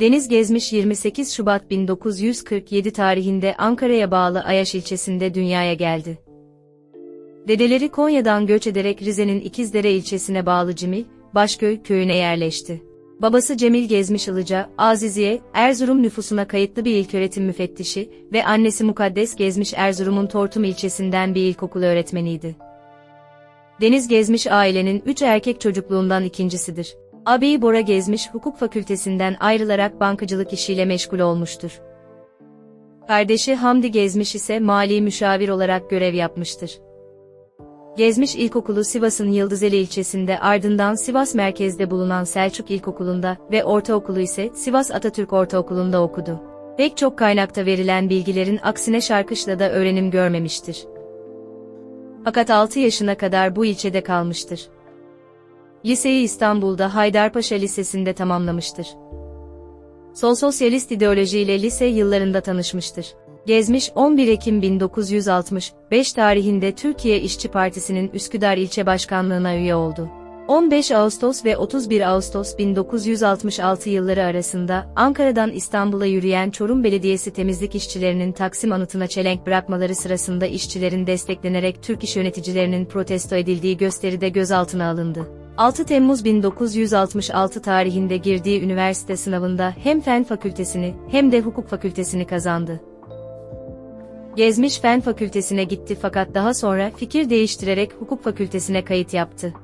Deniz Gezmiş 28 Şubat 1947 tarihinde Ankara'ya bağlı Ayaş ilçesinde dünyaya geldi. Dedeleri Konya'dan göç ederek Rize'nin İkizdere ilçesine bağlı Cimil, Başköy köyüne yerleşti. Babası Cemil Gezmiş Ilıca, Aziziye, Erzurum nüfusuna kayıtlı bir ilköğretim müfettişi ve annesi Mukaddes Gezmiş Erzurum'un Tortum ilçesinden bir ilkokul öğretmeniydi. Deniz Gezmiş ailenin üç erkek çocukluğundan ikincisidir. Ağabeyi Bora Gezmiş hukuk fakültesinden ayrılarak bankacılık işiyle meşgul olmuştur. Kardeşi Hamdi Gezmiş ise mali müşavir olarak görev yapmıştır. Gezmiş İlkokulu Sivas'ın Yıldızeli ilçesinde ardından Sivas merkezde bulunan Selçuk İlkokulu'nda ve ortaokulu ise Sivas Atatürk Ortaokulu'nda okudu. Pek çok kaynakta verilen bilgilerin aksine Şarkışla'da öğrenim görmemiştir. Fakat 6 yaşına kadar bu ilçede kalmıştır. Liseyi İstanbul'da Haydarpaşa Lisesi'nde tamamlamıştır. Sol sosyalist ideolojiyle lise yıllarında tanışmıştır. Gezmiş 11 Ekim 1965 tarihinde Türkiye İşçi Partisi'nin Üsküdar İlçe Başkanlığına üye oldu. 15 Ağustos ve 31 Ağustos 1966 yılları arasında Ankara'dan İstanbul'a yürüyen Çorum Belediyesi temizlik işçilerinin Taksim anıtına çelenk bırakmaları sırasında işçilerin desteklenerek Türk iş yöneticilerinin protesto edildiği gösteride gözaltına alındı. 6 Temmuz 1966 tarihinde girdiği üniversite sınavında hem Fen Fakültesini hem de Hukuk Fakültesini kazandı. Gezmiş Fen Fakültesine gitti fakat daha sonra fikir değiştirerek Hukuk Fakültesine kayıt yaptı.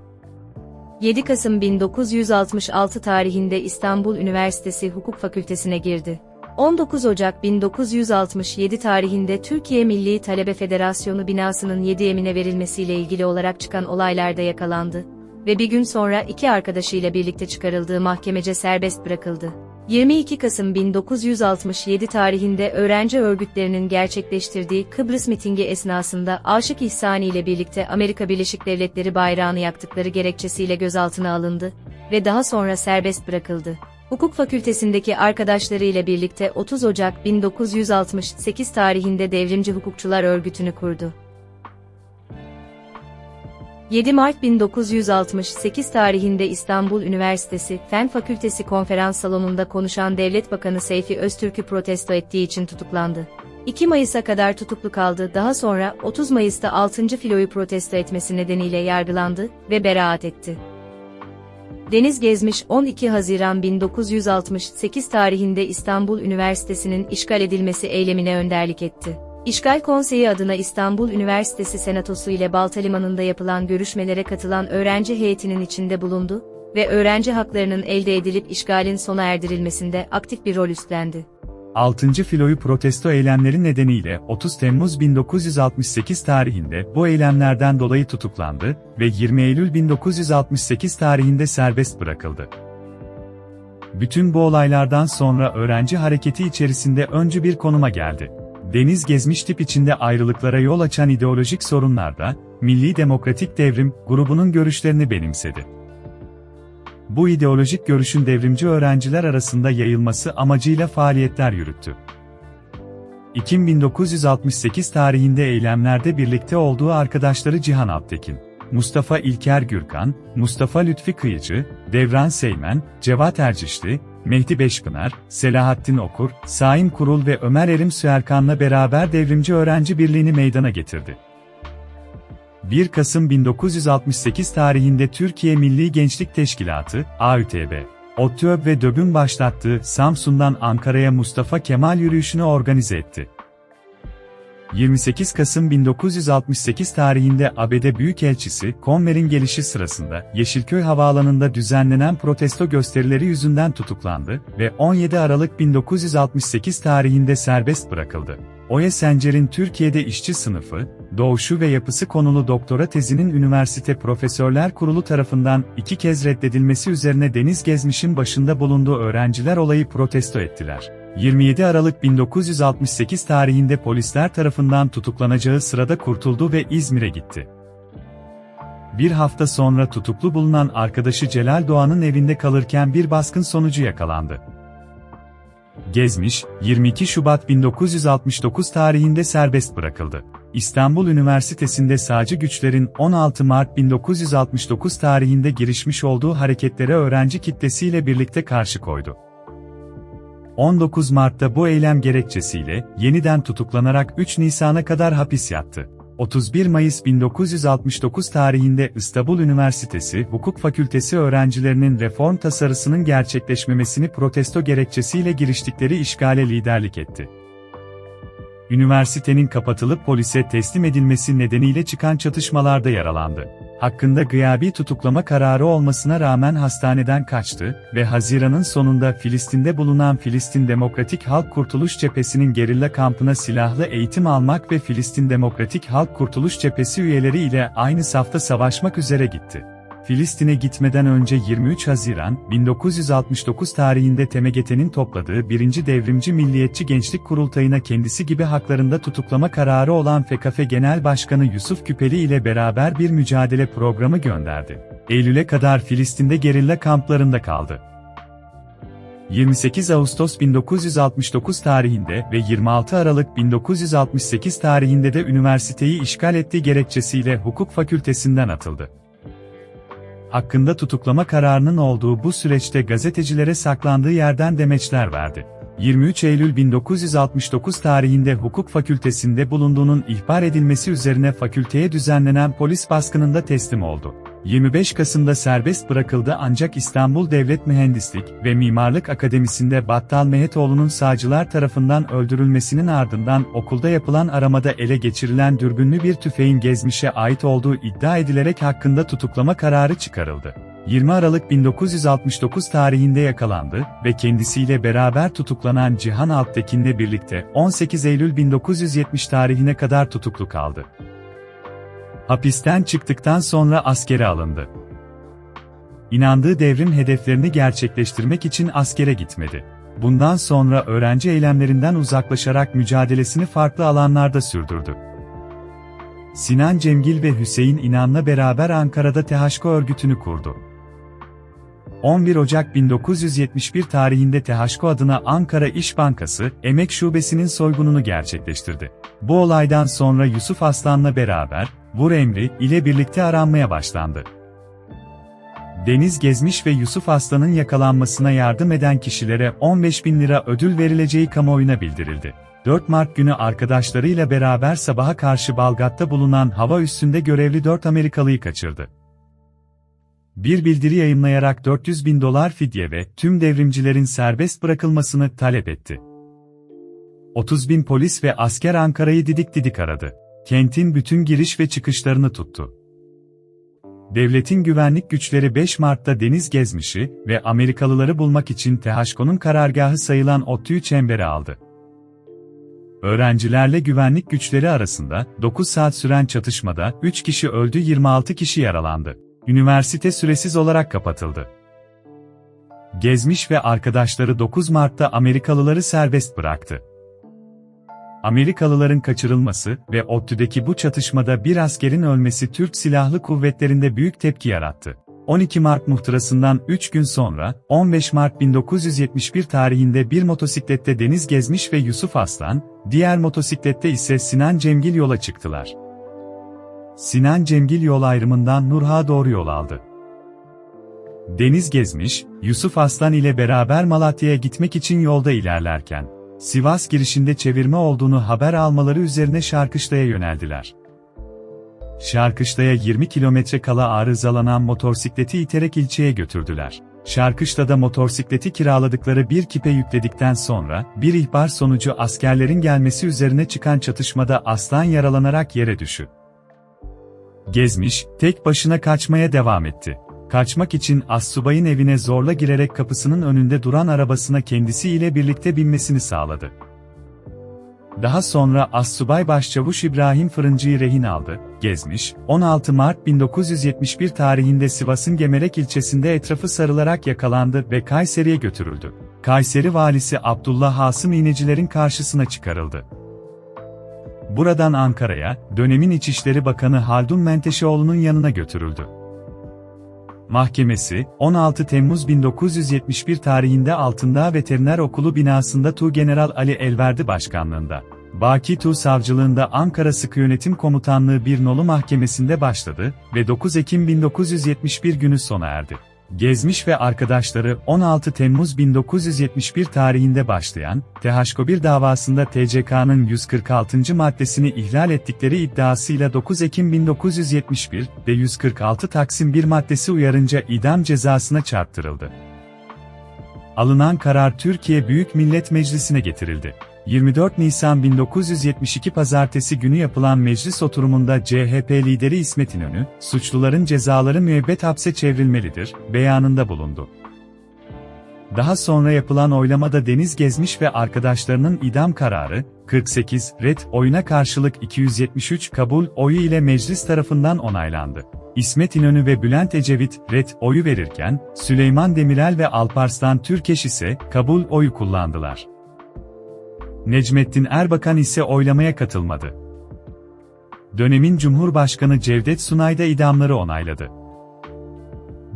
7 Kasım 1966 tarihinde İstanbul Üniversitesi Hukuk Fakültesine girdi. 19 Ocak 1967 tarihinde Türkiye Milli Talebe Federasyonu binasının 7 emine verilmesiyle ilgili olarak çıkan olaylarda yakalandı ve bir gün sonra iki arkadaşıyla birlikte çıkarıldığı mahkemece serbest bırakıldı. 22 Kasım 1967 tarihinde öğrenci örgütlerinin gerçekleştirdiği Kıbrıs mitingi esnasında Aşık İhsani ile birlikte Amerika Birleşik Devletleri bayrağını yaktıkları gerekçesiyle gözaltına alındı ve daha sonra serbest bırakıldı. Hukuk fakültesindeki arkadaşları ile birlikte 30 Ocak 1968 tarihinde Devrimci Hukukçular Örgütü'nü kurdu. 7 Mart 1968 tarihinde İstanbul Üniversitesi Fen Fakültesi konferans salonunda konuşan Devlet Bakanı Seyfi Öztürk'ü protesto ettiği için tutuklandı. 2 Mayıs'a kadar tutuklu kaldı. Daha sonra 30 Mayıs'ta 6. filoyu protesto etmesi nedeniyle yargılandı ve beraat etti. Deniz Gezmiş 12 Haziran 1968 tarihinde İstanbul Üniversitesi'nin işgal edilmesi eylemine önderlik etti. İşgal Konseyi adına İstanbul Üniversitesi Senatosu ile Balta Limanı'nda yapılan görüşmelere katılan öğrenci heyetinin içinde bulundu ve öğrenci haklarının elde edilip işgalin sona erdirilmesinde aktif bir rol üstlendi. 6. filoyu protesto eylemleri nedeniyle 30 Temmuz 1968 tarihinde bu eylemlerden dolayı tutuklandı ve 20 Eylül 1968 tarihinde serbest bırakıldı. Bütün bu olaylardan sonra öğrenci hareketi içerisinde öncü bir konuma geldi. Deniz gezmiş tip içinde ayrılıklara yol açan ideolojik sorunlarda, Milli Demokratik Devrim grubunun görüşlerini benimsedi. Bu ideolojik görüşün devrimci öğrenciler arasında yayılması amacıyla faaliyetler yürüttü. Ekim 1968 tarihinde eylemlerde birlikte olduğu arkadaşları Cihan Alptekin, Mustafa İlker Gürkan, Mustafa Lütfi Kıyıcı, Devran Seymen, Cevat Ercişli, Mehdi Beşpınar, Selahattin Okur, Saim Kurul ve Ömer Erim Süerkan'la beraber Devrimci Öğrenci Birliği'ni meydana getirdi. 1 Kasım 1968 tarihinde Türkiye Milli Gençlik Teşkilatı, AÜTB, ODTÜ ve DÖB'ün başlattığı Samsun'dan Ankara'ya Mustafa Kemal yürüyüşünü organize etti. 28 Kasım 1968 tarihinde ABD Büyükelçisi Conmer'in gelişi sırasında Yeşilköy Havaalanı'nda düzenlenen protesto gösterileri yüzünden tutuklandı ve 17 Aralık 1968 tarihinde serbest bırakıldı. Oya Sencer'in Türkiye'de işçi sınıfı, doğuşu ve yapısı konulu doktora tezinin Üniversite Profesörler Kurulu tarafından iki kez reddedilmesi üzerine Deniz Gezmiş'in başında bulunduğu öğrenciler olayı protesto ettiler. 27 Aralık 1968 tarihinde polisler tarafından tutuklanacağı sırada kurtuldu ve İzmir'e gitti. Bir hafta sonra tutuklu bulunan arkadaşı Celal Doğan'ın evinde kalırken bir baskın sonucu yakalandı. Gezmiş, 22 Şubat 1969 tarihinde serbest bırakıldı. İstanbul Üniversitesi'nde sağcı güçlerin 16 Mart 1969 tarihinde girişmiş olduğu hareketlere öğrenci kitlesiyle birlikte karşı koydu. 19 Mart'ta bu eylem gerekçesiyle yeniden tutuklanarak 3 Nisan'a kadar hapis yattı. 31 Mayıs 1969 tarihinde İstanbul Üniversitesi Hukuk Fakültesi öğrencilerinin reform tasarısının gerçekleşmemesini protesto gerekçesiyle giriştikleri işgale liderlik etti. Üniversitenin kapatılıp polise teslim edilmesi nedeniyle çıkan çatışmalarda yaralandı. Hakkında gıyabi tutuklama kararı olmasına rağmen hastaneden kaçtı ve Haziran'ın sonunda Filistin'de bulunan Filistin Demokratik Halk Kurtuluş Cephesi'nin gerilla kampına silahlı eğitim almak ve Filistin Demokratik Halk Kurtuluş Cephesi üyeleri ile aynı safta savaşmak üzere gitti. Filistin'e gitmeden önce 23 Haziran 1969 tarihinde TMGT'nin topladığı 1. Devrimci Milliyetçi Gençlik Kurultayı'na kendisi gibi haklarında tutuklama kararı olan FKF Genel Başkanı Yusuf Küpeli ile beraber bir mücadele programı gönderdi. Eylül'e kadar Filistin'de gerilla kamplarında kaldı. 28 Ağustos 1969 tarihinde ve 26 Aralık 1968 tarihinde de üniversiteyi işgal ettiği gerekçesiyle hukuk fakültesinden atıldı hakkında tutuklama kararının olduğu bu süreçte gazetecilere saklandığı yerden demeçler verdi. 23 Eylül 1969 tarihinde hukuk fakültesinde bulunduğunun ihbar edilmesi üzerine fakülteye düzenlenen polis baskınında teslim oldu. 25 Kasım'da serbest bırakıldı ancak İstanbul Devlet Mühendislik ve Mimarlık Akademisi'nde Battal Mehetoğlu'nun sağcılar tarafından öldürülmesinin ardından okulda yapılan aramada ele geçirilen dürbünlü bir tüfeğin gezmişe ait olduğu iddia edilerek hakkında tutuklama kararı çıkarıldı. 20 Aralık 1969 tarihinde yakalandı ve kendisiyle beraber tutuklanan Cihan Alptekin'le birlikte 18 Eylül 1970 tarihine kadar tutuklu kaldı. Hapisten çıktıktan sonra askere alındı. İnandığı devrim hedeflerini gerçekleştirmek için askere gitmedi. Bundan sonra öğrenci eylemlerinden uzaklaşarak mücadelesini farklı alanlarda sürdürdü. Sinan Cemgil ve Hüseyin İnan'la beraber Ankara'da THK örgütünü kurdu. 11 Ocak 1971 tarihinde THK adına Ankara İş Bankası, Emek Şubesi'nin soygununu gerçekleştirdi. Bu olaydan sonra Yusuf Aslan'la beraber, Vur emri ile birlikte aranmaya başlandı. Deniz Gezmiş ve Yusuf Aslan'ın yakalanmasına yardım eden kişilere 15 bin lira ödül verileceği kamuoyuna bildirildi. 4 Mart günü arkadaşlarıyla beraber sabaha karşı Balgat'ta bulunan hava üstünde görevli 4 Amerikalıyı kaçırdı. Bir bildiri yayınlayarak 400 bin dolar fidye ve tüm devrimcilerin serbest bırakılmasını talep etti. 30 bin polis ve asker Ankara'yı didik didik aradı kentin bütün giriş ve çıkışlarını tuttu. Devletin güvenlik güçleri 5 Mart'ta deniz gezmişi ve Amerikalıları bulmak için THK'nın karargahı sayılan ODTÜ'yü çembere aldı. Öğrencilerle güvenlik güçleri arasında 9 saat süren çatışmada 3 kişi öldü 26 kişi yaralandı. Üniversite süresiz olarak kapatıldı. Gezmiş ve arkadaşları 9 Mart'ta Amerikalıları serbest bıraktı. Amerikalıların kaçırılması ve ODTÜ'deki bu çatışmada bir askerin ölmesi Türk Silahlı Kuvvetleri'nde büyük tepki yarattı. 12 Mart muhtırasından 3 gün sonra, 15 Mart 1971 tarihinde bir motosiklette Deniz Gezmiş ve Yusuf Aslan, diğer motosiklette ise Sinan Cemgil yola çıktılar. Sinan Cemgil yol ayrımından Nurha doğru yol aldı. Deniz Gezmiş, Yusuf Aslan ile beraber Malatya'ya gitmek için yolda ilerlerken, Sivas girişinde çevirme olduğunu haber almaları üzerine Şarkışla'ya yöneldiler. Şarkışla'ya 20 kilometre kala arızalanan motosikleti iterek ilçeye götürdüler. Şarkışla'da motosikleti kiraladıkları bir kipe yükledikten sonra, bir ihbar sonucu askerlerin gelmesi üzerine çıkan çatışmada aslan yaralanarak yere düşü. Gezmiş, tek başına kaçmaya devam etti. Kaçmak için Assubay'ın evine zorla girerek kapısının önünde duran arabasına kendisiyle birlikte binmesini sağladı. Daha sonra Assubay Başçavuş İbrahim Fırıncı'yı rehin aldı, gezmiş, 16 Mart 1971 tarihinde Sivas'ın Gemerek ilçesinde etrafı sarılarak yakalandı ve Kayseri'ye götürüldü. Kayseri valisi Abdullah Hasım İğnecilerin karşısına çıkarıldı. Buradan Ankara'ya, dönemin İçişleri Bakanı Haldun Menteşeoğlu'nun yanına götürüldü. Mahkemesi, 16 Temmuz 1971 tarihinde Altındağ Veteriner Okulu binasında Tuğgeneral Ali Elverdi başkanlığında, Baki Tuğ Savcılığında Ankara Sıkı Yönetim Komutanlığı bir nolu mahkemesinde başladı ve 9 Ekim 1971 günü sona erdi. Gezmiş ve arkadaşları 16 Temmuz 1971 tarihinde başlayan THK1 davasında TCK'nın 146. maddesini ihlal ettikleri iddiasıyla 9 Ekim 1971 ve 146 Taksim 1 maddesi uyarınca idam cezasına çarptırıldı. Alınan karar Türkiye Büyük Millet Meclisi'ne getirildi. 24 Nisan 1972 Pazartesi günü yapılan meclis oturumunda CHP lideri İsmet İnönü, suçluların cezaları müebbet hapse çevrilmelidir, beyanında bulundu. Daha sonra yapılan oylamada Deniz Gezmiş ve arkadaşlarının idam kararı, 48 red oyuna karşılık 273 kabul oyu ile meclis tarafından onaylandı. İsmet İnönü ve Bülent Ecevit red oyu verirken, Süleyman Demirel ve Alparslan Türkeş ise kabul oyu kullandılar. Necmettin Erbakan ise oylamaya katılmadı. Dönemin Cumhurbaşkanı Cevdet Sunay da idamları onayladı.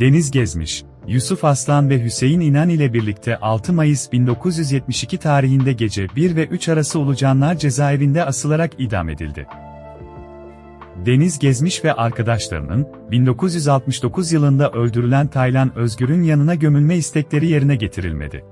Deniz Gezmiş, Yusuf Aslan ve Hüseyin İnan ile birlikte 6 Mayıs 1972 tarihinde gece 1 ve 3 arası Ulucanlar cezaevinde asılarak idam edildi. Deniz Gezmiş ve arkadaşlarının 1969 yılında öldürülen Taylan Özgür'ün yanına gömülme istekleri yerine getirilmedi.